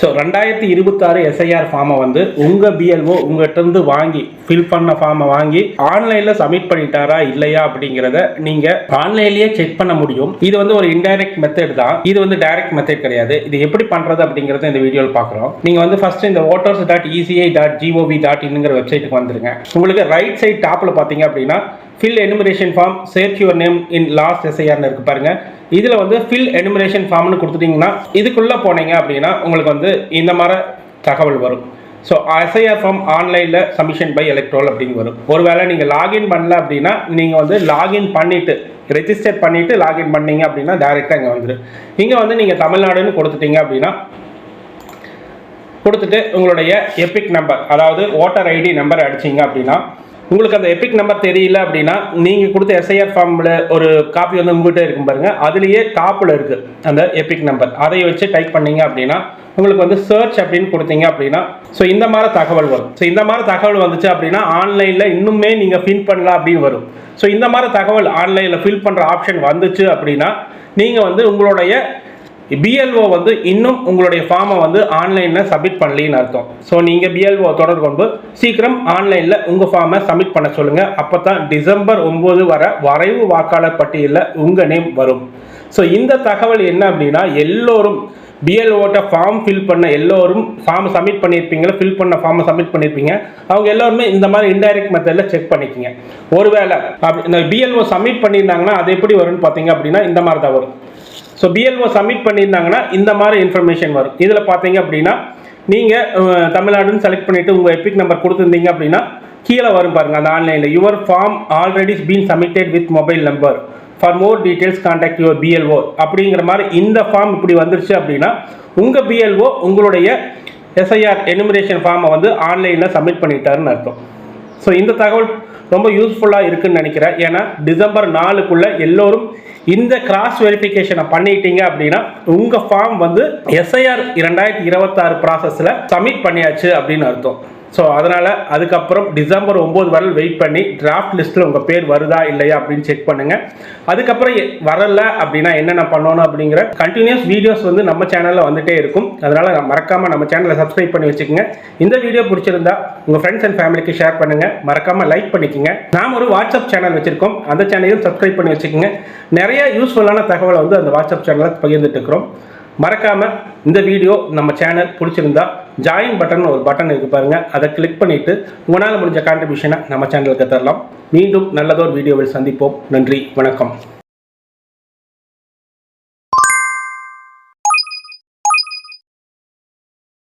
So ரெண்டாயிரத்தி இருபத்தாறு SIR ஃபார்மை வந்து உங்கள் பிஎல்ஓ உங்கள்கிட்டருந்து வாங்கி ஃபில் பண்ண ஃபார்மை வாங்கி ஆன்லைனில் சப்மிட் பண்ணிட்டாரா இல்லையா அப்படிங்கிறத நீங்கள் ஆன்லைன்லேயே செக் பண்ண முடியும். இது வந்து ஒரு இன்டைரக்ட் மெத்தட் தான். இது வந்து டைரக்ட் மெத்தட் கிடையாது. இது எப்படி பண்ணுறது அப்படிங்கிறத இந்த வீடியோவில் பார்க்குறோம். நீங்கள் வந்து ஃபஸ்ட்டு இந்த voters dot ECI dot GOV dot இன்னுங்கிற வெப்சைட்டுக்கு வந்துருங்க. உங்களுக்கு ரைட் சைட் டாப்பில் பார்த்தீங்க அப்படின்னா fill enumeration form search your name in last எஸ்ஐஆர்னு இருக்கு பாருங்க. இதில் வந்து ஃபில் எனுமரேஷன் ஃபார்ம்னு கொடுத்துட்டிங்கன்னா இதுக்குள்ளே போனீங்க அப்படின்னா உங்களுக்கு வந்து இந்த மாதிரி தகவல் வரும். ஸோ எஸ்ஐஆர் ஃபார்ம் ஆன்லைனில் சப்மிஷன் பை எலக்ட்ரோல் அப்படின்னு வரும். ஒருவேளை நீங்கள் லாகின் பண்ணல அப்படின்னா நீங்கள் வந்து லாகின் பண்ணிவிட்டு ரெஜிஸ்டர் பண்ணிவிட்டு லாகின் பண்ணீங்க அப்படின்னா டேரெக்டாக இங்கே வந்துடும் இங்கே வந்து நீங்கள் தமிழ்நாடுன்னு கொடுத்துட்டீங்க அப்படின்னா கொடுத்துட்டு உங்களுடைய எபிக் நம்பர் அதாவது ஓட்டர் ஐடி நம்பர் அடிச்சிங்க அப்படின்னா உங்களுக்கு அந்த எபிக் நம்பர் தெரியல அப்படின்னா நீங்கள் கொடுத்த எஸ்ஐஆர் ஃபார்மில் ஒரு காப்பி வந்து உங்கள்கிட்ட இருக்கும் பாருங்கள் அதுலேயே டாப்பில் இருக்குது அந்த எபிக் நம்பர் அதை வச்சு டைப் பண்ணீங்க அப்படின்னா உங்களுக்கு வந்து சர்ச் அப்படின்னு கொடுத்தீங்க அப்படின்னா ஸோ இந்த மாதிரி தகவல் வரும். ஸோ இந்த மாதிரி தகவல் வந்துச்சு அப்படின்னா ஆன்லைனில் இன்னுமே நீங்கள் ஃபில் பண்ணலாம் அப்படின்னு வரும். ஸோ இந்த மாதிரி தகவல் ஆன்லைனில் ஃபில் பண்ணுற ஆப்ஷன் வந்துச்சு அப்படின்னா நீங்கள் வந்து உங்களுடைய பிஎல்ஓ வந்து இன்னும் உங்களுடைய ஃபார்மை வந்து ஆன்லைனில் சப்மிட் பண்ணலின்னு அர்த்தம். ஸோ நீங்கள் பிஎல்ஓ தொடர்பு கொண்டு சீக்கிரம் ஆன்லைனில் உங்கள் ஃபார்மை சப்மிட் பண்ண சொல்லுங்கள் அப்போ தான் டிசம்பர் ஒம்பது வர வரைவு வாக்காளர் பட்டியலில் உங்கள் நேம் வரும். ஸோ இந்த தகவல் என்ன அப்படின்னா எல்லோரும் பிஎல்ஓட்ட ஃபார்ம் ஃபில் பண்ண எல்லோரும் ஃபார்ம் சப்மிட் பண்ணியிருப்பீங்களா ஃபில் பண்ண ஃபார்மை சப்மிட் பண்ணியிருப்பீங்க அவங்க எல்லோருமே இந்த மாதிரி இன்டைரக்ட் மெத்தடில் செக் பண்ணிக்கோங்க. ஒருவேளை இந்த பிஎல்ஓ சப்மிட் பண்ணியிருந்தாங்கன்னா அது எப்படி வரும்னு பார்த்தீங்க அப்படின்னா இந்த மாதிரி தான் வரும். ஸோ பிஎல்ஓ சப்மிட் பண்ணியிருந்தாங்கன்னா இந்த மாதிரி இன்ஃபர்மேஷன் வரும். இதில் பார்த்தீங்க அப்படின்னா நீங்கள் தமிழ்நாடுன்னு செலக்ட் பண்ணிவிட்டு உங்கள் எபிக் நம்பர் கொடுத்துருந்தீங்க அப்படின்னா கீழே வரும் பாருங்கள் அந்த ஆன்லைனில் your form already been submitted with mobile number for more details contact your BLO அப்படிங்கிற மாதிரி இந்த ஃபார்ம் இப்படி வந்துருச்சு அப்படின்னா உங்கள் பிஎல்ஓ உங்களுடைய எஸ்ஐஆர் எனுமரேஷன் ஃபார்மை வந்து ஆன்லைனில் சப்மிட் பண்ணிட்டாருன்னு அர்த்தம். ஸோ இந்த தகவல் ரொம்ப யூஸ்ஃபுல்லாக இருக்குன்னு நினைக்கிறேன். ஏன்னா டிசம்பர் நாலுக்குள்ளே எல்லோரும் இந்த கிராஸ் வெரிஃபிகேஷனை பண்ணிட்டீங்க அப்படின்னா உங்கள் ஃபார்ம் வந்து எஸ்ஐஆர் இரண்டாயிரத்தி இருபத்தாறு ப்ராசஸில் சப்மிட் பண்ணியாச்சு அப்படின்னு அர்த்தம். ஸோ அதனால் அதுக்கப்புறம் டிசம்பர் ஒம்பது வரை வெயிட் பண்ணி டிராஃப்ட் லிஸ்ட்டில் உங்கள் பேர் வருதா இல்லையா அப்படின்னு செக் பண்ணுங்கள் அதுக்கப்புறம் வரல அப்படின்னா என்னென்ன பண்ணணும் அப்படிங்கிற கண்டினியூஸ் வீடியோஸ் வந்து நம்ம சேனலில் வந்துட்டே இருக்கும். அதனால் மறக்காமல் நம்ம சேனலை சப்ஸ்கிரைப் பண்ணி வச்சுக்கோங்க. இந்த வீடியோ பிடிச்சிருந்தா உங்கள் ஃப்ரெண்ட்ஸ் அண்ட் ஃபேமிலிக்கு ஷேர் பண்ணுங்கள் மறக்காமல் லைக் பண்ணிக்கோங்க. நாம் ஒரு வாட்ஸ்அப் சேனல் வச்சுருக்கோம். அந்த சேனலையும் சப்ஸ்கிரைப் பண்ணி வச்சுக்கோங்க. நிறைய யூஸ்ஃபுல்லான தகவலை வந்து அந்த வாட்ஸ்அப் சேனலில் பகிர்ந்துட்டு இருக்கிறோம். மறக்காமல் இந்த வீடியோ நம்ம சேனல் பிடிச்சிருந்தா ஜாயின் பட்டன் ஒரு பட்டன் இருக்கு பாருங்க. அதை கிளிக் பண்ணிட்டு உங்களால் முடிஞ்ச கான்ட்ரிபியூஷனை நம்ம சேனலுக்கு தரலாம். மீண்டும் நல்லதொரு வீடியோவில் சந்திப்போம். நன்றி. வணக்கம்.